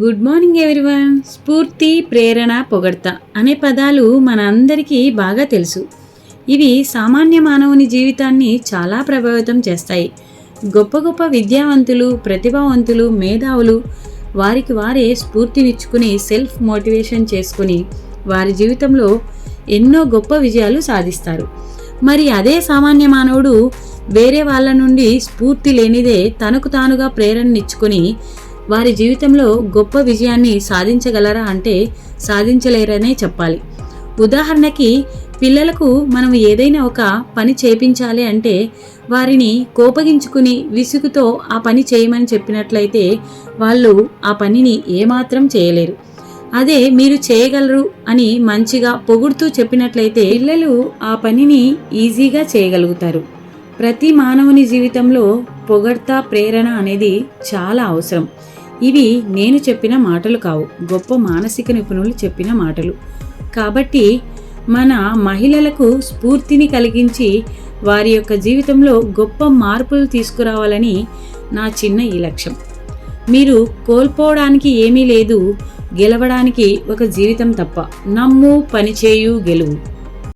Good morning everyone. స్ఫూర్తి ప్రేరణ పొగడ్త అనే పదాలు మన అందరికీ బాగా తెలుసు. ఇవి సామాన్య మానవుని జీవితాన్ని చాలా ప్రభావితం చేస్తాయి. గొప్ప గొప్ప విద్యావంతులు ప్రతిభావంతులు మేధావులు వారికి వారే స్ఫూర్తినిచ్చుకుని సెల్ఫ్ మోటివేషన్ చేసుకుని వారి జీవితంలో ఎన్నో గొప్ప విజయాలు సాధిస్తారు. మరి అదే సామాన్య మానవుడు వేరే వాళ్ళ నుండి స్ఫూర్తి లేనిదే తనకు తానుగా ప్రేరణనిచ్చుకొని వారి జీవితంలో గొప్ప విజయాన్ని సాధించగలరా అంటే సాధించలేరనే చెప్పాలి. ఉదాహరణకి పిల్లలకు మనం ఏదైనా ఒక పని చేపించాలి అంటే వారిని కోపగించుకుని విసుగుతో ఆ పని చేయమని చెప్పినట్లయితే వాళ్ళు ఆ పనిని ఏమాత్రం చేయలేరు. అదే మీరు చేయగలరు అని మంచిగా పొగుడుతూ చెప్పినట్లయితే పిల్లలు ఆ పనిని ఈజీగా చేయగలుగుతారు. ప్రతి మానవుని జీవితంలో పొగడ్త ప్రేరణ అనేది చాలా అవసరం. ఇవి నేను చెప్పిన మాటలు కావు. గొప్ప మానసిక నిపుణులు చెప్పిన మాటలు. కాబట్టి మన మహిళలకు స్ఫూర్తిని కలిగించి వారి యొక్క జీవితంలో గొప్ప మార్పులు తీసుకురావాలని నా చిన్న ఈ లక్ష్యం. మీరు కోల్పోవడానికి ఏమీ లేదు. గెలవడానికి ఒక జీవితం తప్ప. నమ్ము పనిచేయు గెలువు.